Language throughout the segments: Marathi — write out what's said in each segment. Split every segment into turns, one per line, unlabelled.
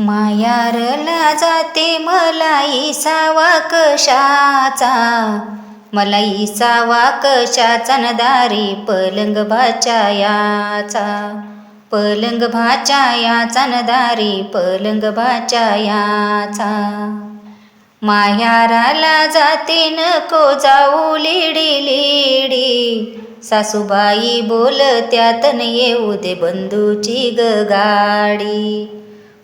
मायारला जाते मला इसावा कशाचा? मला सावा कशाचा न दारी पलंग भाचायाचा पलंग भाचायाचा न दारी पलंग भाचायाचा मायाराला जाते नको जाऊ लिडी लिडी. सासूबाई बोलत्यात न येऊ दे बंधूची ग गाडी.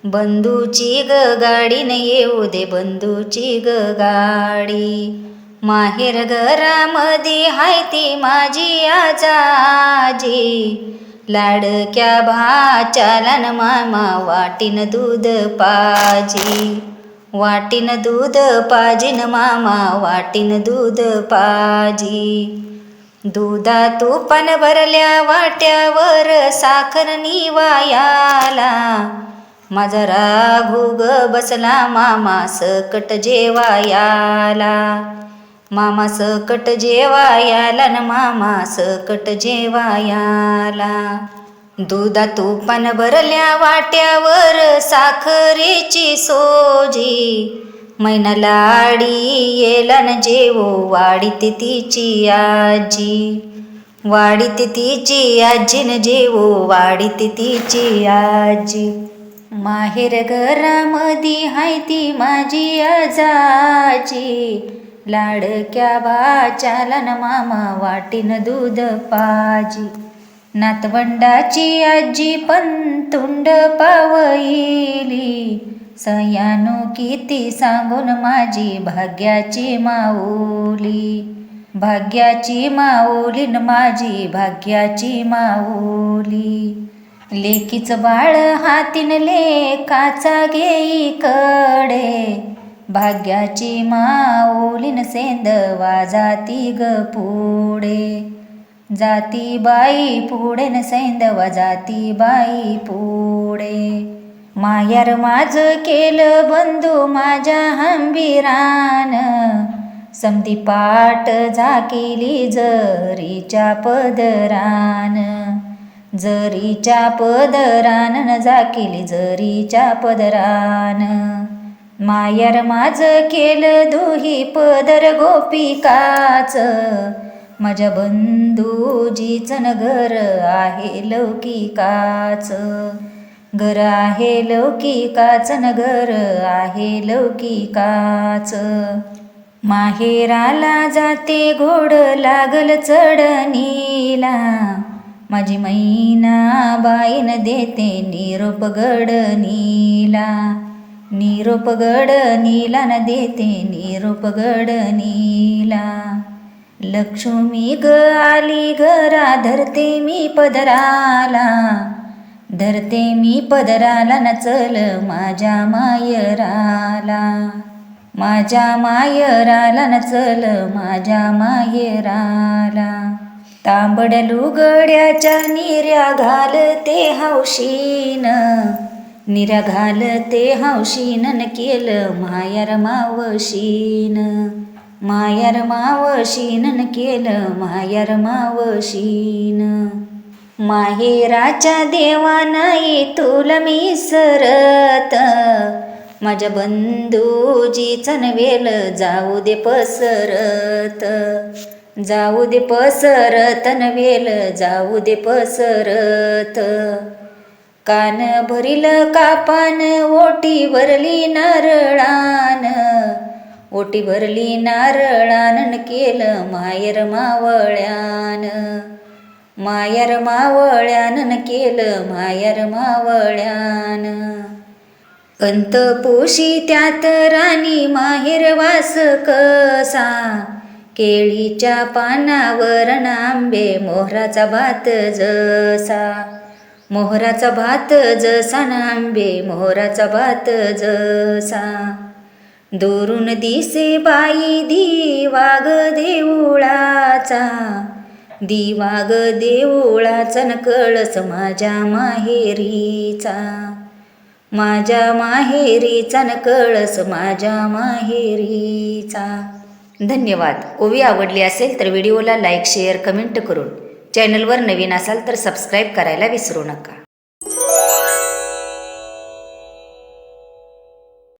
बंधूची ग गाडी येऊ दे बंधूची ग गाडी. माहेर घरामध्ये हाय ती माझी आजाजी. लाडक्या भाच्याला न मामा वाटीन दूध पाजी. वाटीन दूध पाजीन मामा वाटीन दूध पाजी. दुधा तुपान भरल्या वाट्यावर साखर निवायाला. माझा राघू ग बसला मामा सकट जेवायाला. मामा सकट जेवायाला न मामा सकट जेवायाला. दुधा तुपान भरल्या वाट्यावर साखरेची सोजी. मैना लाडी येला न जेवो वाडीत तिची आजी. वाडीत तिची आजी न जेवो वाडीत तिची आजी. माहेर घरामधी हाय ती माझी आजाची. लाडक्या बाच्याला न मामा वाटीन दूध पाजी. नातवंडाची आजी पण तुंड पावईली. सयानो किती सांगून माझी भाग्याची माऊली. भाग्याची माऊली न माझी भाग्याची माऊली. लेकीच बाळ हातीन लेकाचा घेई कडे भाग्याची माऊलीन सेंदवा जाती ग पुढे. जाती बाई पुढे न सैंदवा जाती बाई पुढे. मायार माझ केलं बंधू माझ्या हंबीरान. समधी पाट झाकिली जरीच्या पदरान. जरीच्या पदरान न झाकिली जरीच्या पदरान. मायर माझ केल दोही पदर गोपिकाच. माझ्या बंधूजीच न घर आहे लौकिकाच. घर आहे लौकिकाच न घर आहे लौकिकाच. माहेराला जाते घोड लागल चढणीला. माझी मैना बाईन देते निरोप गडनीला. निरोप गडनीला न देते निरोप गडनीला. लक्ष्मी ग आली घरा धरते मी पदराला. धरते मी पदराला न चल माझ्या मायराला. माझ्या मायराला न चल माझ्या मायराला. तांबड्या लुगड्याच्या निऱ्या घालते हौशीन. निऱ्या घालते हौशीन केलं मायार मावशीन. मायार मावशीन केलं मायार मावशीन. माहेराच्या देवा नाही तुला मी सरत माझ्या बंधूजी चनवेल जाऊ दे पसरत. जाऊ दे पसरत नवेल जाऊ दे पसरत. कान भरील कापान ओटी भरली नारळान. ओटी भरली नारळान केलं मायर मावळ्यान. मायर मावळ्यान केलं मायर मावळ्यान. अंतपोशी त्यात राणी माहेर वास कसा. केळीच्या पानावर आंबे मोहराचा भात जसा. मोहराचा भात जसा नांबे मोहराचा भात जसा. दुरून दिसे बाई दिवाग देऊळाचा दिवाग देऊळाचा न कळस माझ्या माहेरीचा. माझ्या माहेरीचा न कळस माझ्या माहेरीचा. धन्यवाद. ओवी आवडली असेल तर व्हिडिओला लाईक शेअर कमेंट करून. चॅनलवर नवीन असाल तर सबस्क्राईब करायला विसरू नका.